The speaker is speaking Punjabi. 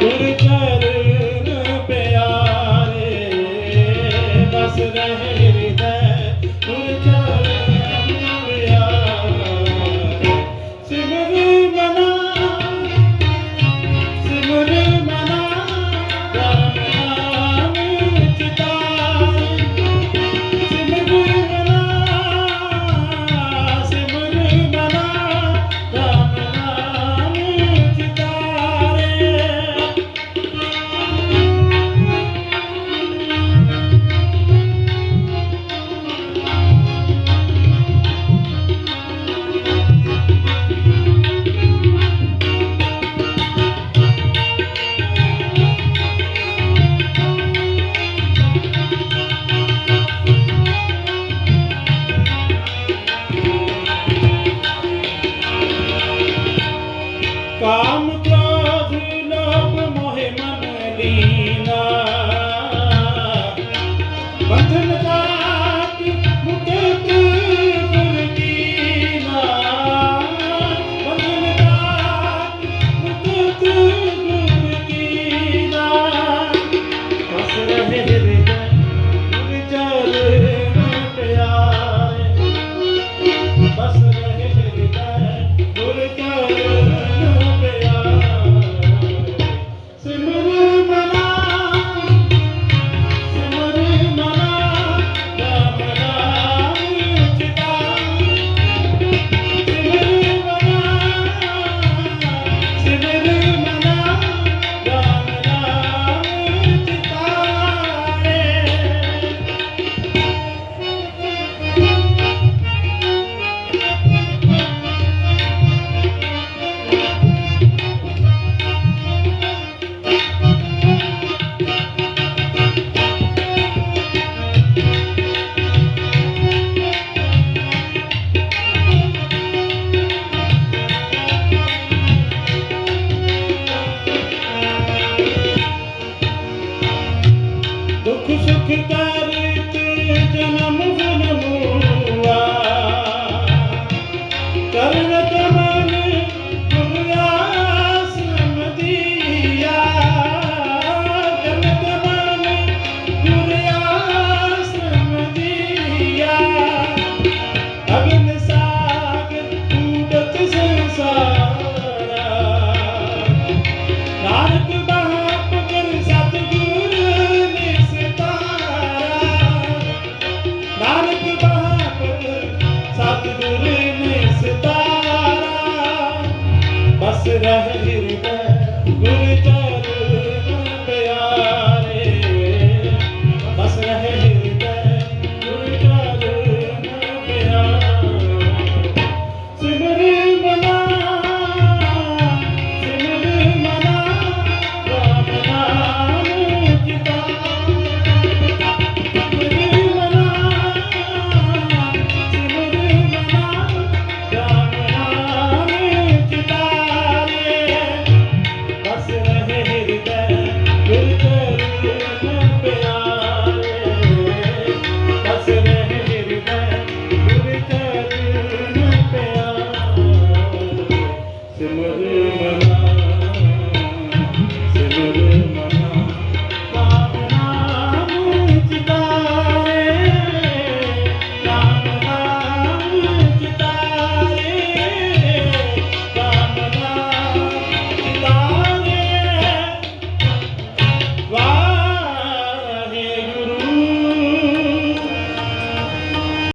Good night. ਕਾਮ ਕਾਜ ਲੋਭ ਮੋਹਿ ਮਨ ਲੀਨਾ। ਬੰਧਨ ਕਾ ਦੁੱਖ ਸੁੱਖ ਦਾ रह